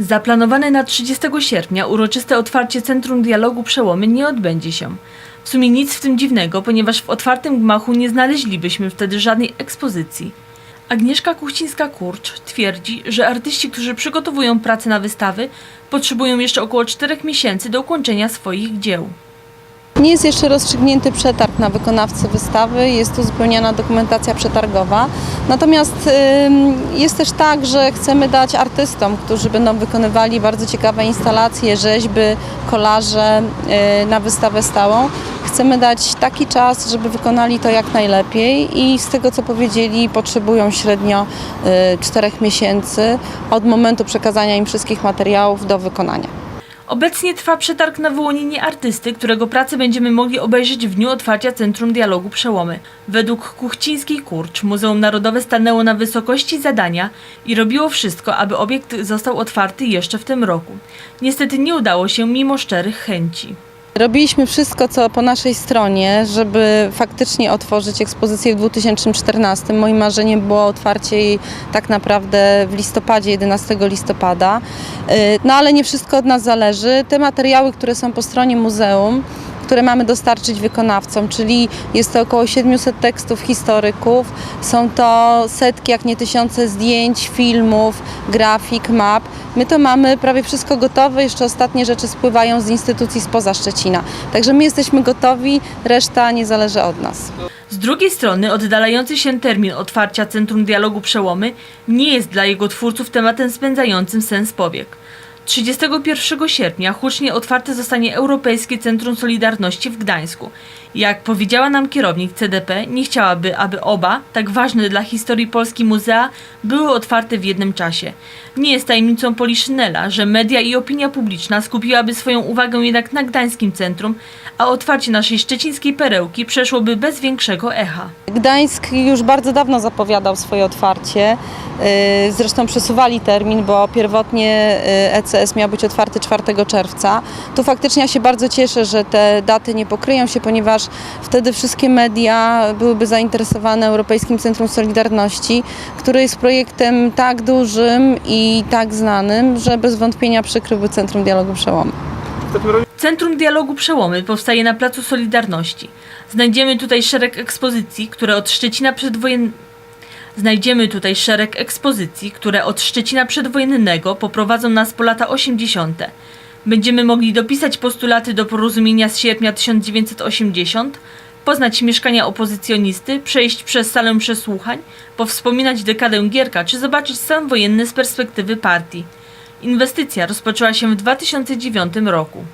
Zaplanowane na 30 sierpnia uroczyste otwarcie Centrum Dialogu Przełomy nie odbędzie się. W sumie nic w tym dziwnego, ponieważ w otwartym gmachu nie znaleźlibyśmy wtedy żadnej ekspozycji. Agnieszka Kuchcińska-Kurcz twierdzi, że artyści, którzy przygotowują pracę na wystawy, potrzebują jeszcze około 4 miesięcy do ukończenia swoich dzieł. Nie jest jeszcze rozstrzygnięty przetarg na wykonawcę wystawy, jest uzupełniana dokumentacja przetargowa. Natomiast jest też tak, że chcemy dać artystom, którzy będą wykonywali bardzo ciekawe instalacje, rzeźby, kolaże y, na wystawę stałą, chcemy dać taki czas, żeby wykonali to jak najlepiej i z tego co powiedzieli potrzebują średnio y, 4 miesięcy od momentu przekazania im wszystkich materiałów do wykonania. Obecnie trwa przetarg na wyłonienie artysty, którego pracę będziemy mogli obejrzeć w dniu otwarcia Centrum Dialogu Przełomy. Według Kuchcińskiej Kurcz Muzeum Narodowe stanęło na wysokości zadania i robiło wszystko, aby obiekt został otwarty jeszcze w tym roku. Niestety nie udało się mimo szczerych chęci. Robiliśmy wszystko, co po naszej stronie, żeby faktycznie otworzyć ekspozycję w 2014. Moim marzeniem było otwarcie jej tak naprawdę w listopadzie, 11 listopada. Yy, No ale nie wszystko od nas zależy. Te materiały, które są po stronie muzeum, które mamy dostarczyć wykonawcom, czyli jest to około 700 tekstów historyków, są to setki, jak nie tysiące zdjęć, filmów, grafik, map. My to mamy prawie wszystko gotowe, jeszcze ostatnie rzeczy spływają z instytucji spoza Szczecina. Także my jesteśmy gotowi, reszta nie zależy od nas. Z drugiej strony oddalający się termin otwarcia Centrum Dialogu Przełomy nie jest dla jego twórców tematem spędzającym sens powiek. 31 sierpnia hucznie otwarte zostanie Europejskie Centrum Solidarności w Gdańsku. Jak powiedziała nam kierownik CDP, nie chciałaby, aby oba, tak ważne dla historii Polski muzea, były otwarte w jednym czasie. Nie jest tajemnicą Poliszynela, że media i opinia publiczna skupiłaby swoją uwagę jednak na Gdańskim Centrum, a otwarcie naszej szczecińskiej perełki przeszłoby bez większego echa. Gdańsk już bardzo dawno zapowiadał swoje otwarcie. Yy, Zresztą przesuwali termin, bo pierwotnie yy, ECS miał być otwarty 4 czerwca. Tu faktycznie ja się bardzo cieszę, że te daty nie pokryją się, ponieważ wtedy wszystkie media byłyby zainteresowane Europejskim Centrum Solidarności, które jest projektem tak dużym i tak znanym, że bez wątpienia przykryłby Centrum Dialogu Przełomu. Centrum Dialogu Przełomy powstaje na Placu Solidarności. Znajdziemy tutaj szereg ekspozycji, które od Szczecina przedwojen... Znajdziemy tutaj szereg ekspozycji, które od Szczecina przedwojennego poprowadzą nas po lata 80. Będziemy mogli dopisać postulaty do porozumienia z sierpnia 1980, poznać mieszkania opozycjonisty, przejść przez salę przesłuchań, powspominać dekadę Gierka czy zobaczyć stan wojenny z perspektywy partii. Inwestycja rozpoczęła się w 2009 roku.